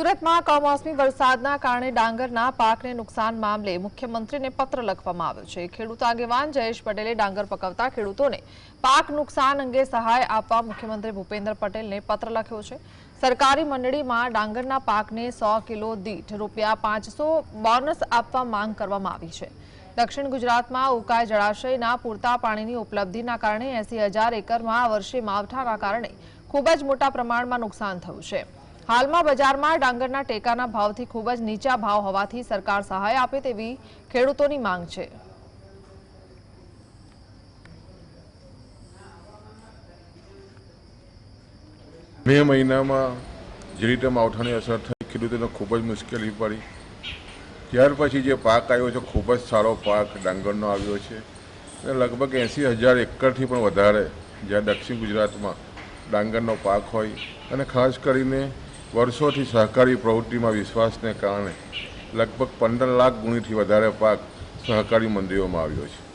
સુરતમાં કમોસમી વરસાદના કારણે ડાંગરના પાકને નુકસાન મામલે મુખ્યમંત્રીને પત્ર લખવામાં આવ્યો છે. ખેડૂત આગેવાન જયેશ પટેલે ડાંગર પકવતા ખેડૂતોને પાક નુકસાન અંગે સહાય આપવા મુખ્યમંત્રી ભૂપેન્દ્ર પટેલને પત્ર લખ્યો છે. સરકારી મંડળીમાં ડાંગરના પાકને સો કિલો દીઠ રૂપિયા પાંચસો બોનસ આપવા માંગ કરવામાં આવી છે. દક્ષિણ ગુજરાતમાં ઉકાઈ જળાશયના પૂરતા પાણીની ઉપલબ્ધિના કારણે એસી હજાર એકરમાં વર્ષે માવઠાના કારણે ખૂબ જ મોટા પ્રમાણમાં નુકસાન થયું છે. હાલમાં બજારમાં ડાંગરના ટેકાના ભાવથી ખૂબ જ નીચા ભાવ હોવાથી સરકાર સહાય આપે તેવી ખેડૂતોની માંગ છે. મે મહિનામાં જે રીતે માવઠાની અસર થઈ, ખેડૂતોને ખૂબ જ મુશ્કેલી પડી. ત્યાર પછી જે પાક આવ્યો છે, ખૂબ જ સારો પાક ડાંગરનો આવ્યો છે. લગભગ એંસી હજાર એકરથી પણ વધારે, જ્યાં દક્ષિણ ગુજરાતમાં ડાંગરનો પાક હોય. અને ખાસ કરીને વર્ષોથી સહકારી પ્રવૃત્તિમાં વિશ્વાસને કારણે લગભગ પંદર લાખ ગુણીથી વધારે પાક સહકારી મંડીઓમાં આવ્યો છે.